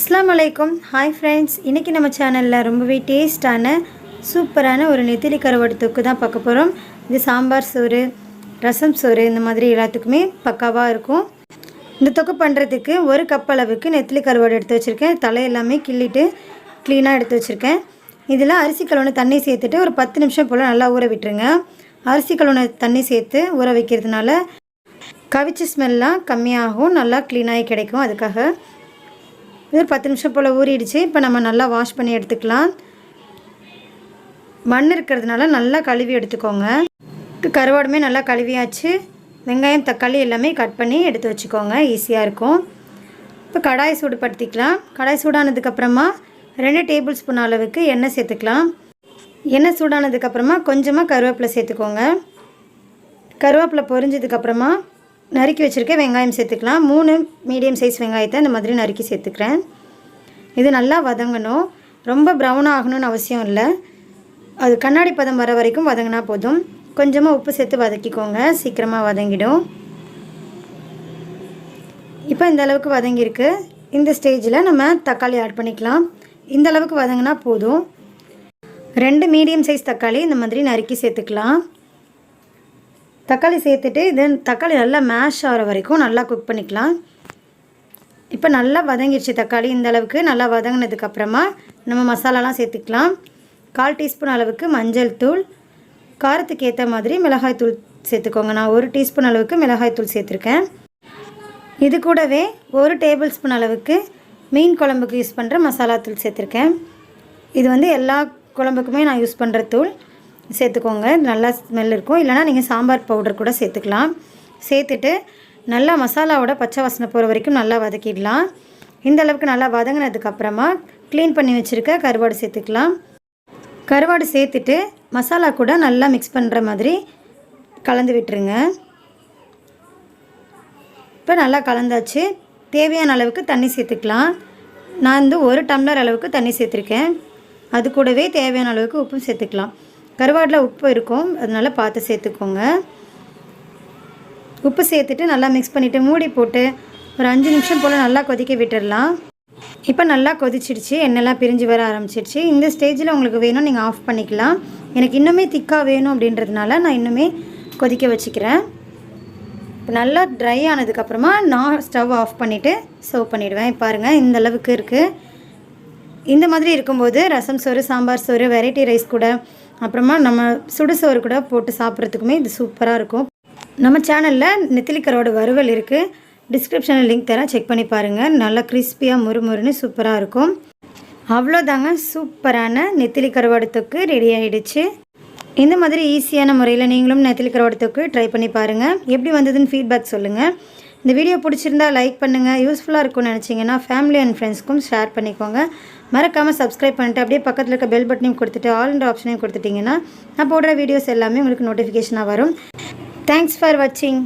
அஸ்ஸலாமு அலைக்கும் hi friends இன்றைக்கி நம்ம சேனலில் ரொம்பவே டேஸ்டான சூப்பரான ஒரு நெத்திலி கருவாடு தொக்கு தான் பார்க்க போகிறோம் இது சாம்பார் சோறு ரசம் சோறு இந்த மாதிரி எல்லாத்துக்குமே பக்காவாக இருக்கும். இந்த தொக்கு பண்ணுறதுக்கு ஒரு கப் அளவுக்கு நெத்திலி கருவாடு எடுத்து வச்சுருக்கேன். தலை எல்லாமே கிள்ளிட்டு க்ளீனாக எடுத்து வச்சுருக்கேன். இதில் அரிசி கழுவுன தண்ணி சேர்த்துட்டு ஒரு பத்து நிமிஷம் போல் நல்லா ஊற விட்டுருங்க. அரிசி கழுவுன தண்ணி சேர்த்து ஊற வைக்கிறதுனால கவிச்சு ஸ்மெல்லாம் கம்மியாகும் நல்லா க்ளீனாகி கிடைக்கும் அதுக்காக. இது ஒரு பத்து நிமிஷம் போல் ஊறிடுச்சு. இப்போ நம்ம நல்லா வாஷ் பண்ணி எடுத்துக்கலாம். மண் இருக்கிறதுனால நல்லா கழுவி எடுத்துக்கோங்க. கருவாடுமே நல்லா கழுவியாச்சு. வெங்காயம் தக்காளி எல்லாமே கட் பண்ணி எடுத்து வச்சுக்கோங்க. ஈஸியாக இருக்கும். இப்போ கடாய் சூடுபடுத்திக்கலாம். கடாய் சூடானதுக்கப்புறமா ரெண்டு டேபிள் ஸ்பூன் அளவுக்கு எண்ணெய் சேர்த்துக்கலாம். எண்ணெய் சூடானதுக்கப்புறமா கொஞ்சமாக கருவேப்பிலை சேர்த்துக்கோங்க. கருவேப்பிலை பொரிஞ்சதுக்கப்புறமா நறுக்கி வச்சுருக்க வெங்காயம் சேர்த்துக்கலாம். மூணு மீடியம் சைஸ் வெங்காயத்தை இந்த மாதிரி நறுக்கி சேர்த்துக்கிறேன். இது நல்லா வதங்கணும். ரொம்ப ப்ரௌன் ஆகணும்னு அவசியம் இல்லை. அது கண்ணாடி பதம் வர வரைக்கும் வதங்கினா போதும். கொஞ்சமாக உப்பு சேர்த்து வதக்கிக்கோங்க. சீக்கிரமாக வதங்கிடும். இப்போ இந்த அளவுக்கு வதங்கியிருக்கு. இந்த ஸ்டேஜில் நம்ம தக்காளி ஆட் பண்ணிக்கலாம். இந்த அளவுக்கு வதங்கினா போதும். ரெண்டு மீடியம் சைஸ் தக்காளி இந்த மாதிரி நறுக்கி சேர்த்துக்கலாம். தக்காளி சேர்த்துட்டு தென் தக்காளி நல்லா மேஷ் ஆகிற வரைக்கும் நல்லா குக் பண்ணிக்கலாம். இப்போ நல்லா வதங்கிடுச்சு தக்காளி இந்த அளவுக்கு. நல்லா வதங்கினதுக்கப்புறமா நம்ம மசாலாலாம் சேர்த்துக்கலாம். கால் டீஸ்பூன் அளவுக்கு மஞ்சள் தூள். காரத்துக்கு ஏற்ற மாதிரி மிளகாய் தூள் சேர்த்துக்கோங்க. நான் ஒரு டீஸ்பூன் அளவுக்கு மிளகாய் தூள் சேர்த்துருக்கேன். இது கூடவே ஒரு டேபிள் ஸ்பூன் அளவுக்கு மீன் குழம்புக்கு யூஸ் பண்ணுற மசாலா தூள் சேர்த்துருக்கேன். இது வந்து எல்லா குழம்புக்குமே நான் யூஸ் பண்ணுற தூள். சேர்த்துக்கோங்க. நல்லா ஸ்மெல் இருக்கும். இல்லைனா நீங்கள் சாம்பார் பவுடர் கூட சேர்த்துக்கலாம். சேர்த்துட்டு நல்லா மசாலாவோட பச்சை வாசனை போகிற வரைக்கும் நல்லா வதக்கிடலாம். இந்த அளவுக்கு நல்லா வதங்கினதுக்கப்புறமா க்ளீன் பண்ணி வச்சுருக்க கருவாடு சேர்த்துக்கலாம். கருவாடு சேர்த்துட்டு மசாலா கூட நல்லா மிக்ஸ் பண்ணுற மாதிரி கலந்து விட்டுருங்க. இப்போ நல்லா கலந்தாச்சு. தேவையான அளவுக்கு தண்ணி சேர்த்துக்கலாம். நான் வந்து ஒரு டம்ளர் அளவுக்கு தண்ணி சேர்த்துருக்கேன். அது கூடவே தேவையான அளவுக்கு உப்பும் சேர்த்துக்கலாம். கருவாடில் உப்பு இருக்கும். அதனால் பார்த்து சேர்த்துக்கோங்க. உப்பு சேர்த்துட்டு நல்லா மிக்ஸ் பண்ணிவிட்டு மூடி போட்டு ஒரு அஞ்சு நிமிஷம் போல் நல்லா கொதிக்க விட்டுடலாம் இப்போ நல்லா கொதிச்சிடுச்சு. எண்ணெய்லாம் பிரிஞ்சு வர ஆரம்பிச்சிடுச்சு. இந்த ஸ்டேஜில் உங்களுக்கு வேணும் நீங்கள் ஆஃப் பண்ணிக்கலாம். எனக்கு இன்னுமே திக்காக வேணும் அப்படின்றதுனால நான் இன்னுமே கொதிக்க வச்சுக்கிறேன். இப்போ நல்லா ட்ரை ஆனதுக்கப்புறமா நான் ஸ்டவ் ஆஃப் பண்ணிவிட்டு சர்வ் பண்ணிவிடுவேன் பாருங்கள் இந்த அளவுக்கு இருக்குது இந்த மாதிரி இருக்கும்போது ரசம் சோறு சாம்பார் சோறு வெரைட்டி ரைஸ் கூட அப்புறமா நம்ம சுடு சோறு கூட போட்டு சாப்பிட்றதுக்குமே இது சூப்பராக இருக்கும். நம்ம சேனலில் நெத்திலிக்கரோட வறுவல் இருக்குது டிஸ்கிரிப்ஷனில் லிங்க் தரேன். செக் பண்ணி பாருங்கள் நல்லா கிறிஸ்பியாக முறுமுறுன்னு சூப்பராக இருக்கும். அவ்வளோதாங்க. சூப்பரான நெத்திலி கருவாடு தொக்கு ரெடி ஆகிடுச்சு இந்த மாதிரி ஈஸியான முறையில் நீங்களும் நெத்திலி கருவாடு தொக்கு ட்ரை பண்ணி பாருங்கள் எப்படி வந்ததுன்னு ஃபீட்பேக் சொல்லுங்கள் இந்த வீடியோ பிடிச்சிருந்தா லைக் பண்ணுங்கள் யூஸ்ஃபுல்லாக இருக்கும்னு நினச்சிங்கன்னா ஃபேமிலி அண்ட் ஃப்ரெண்ட்ஸ்க்கும் ஷேர் பண்ணிக்கோங்க. மறக்காமல் சப்ஸ்கிரைப் பண்ணிட்டு அப்படியே பக்கத்தில் இருக்க பெல் பட்டனையும் கொடுத்துட்டு ஆல்ன்ற ஆப்ஷனையும் கொடுத்துட்டிங்கன்னா நான் போடுற வீடியோஸ் எல்லாமே உங்களுக்கு நோட்டிஃபிகேஷனாக வரும். தேங்க்ஸ் ஃபார் வாட்சிங்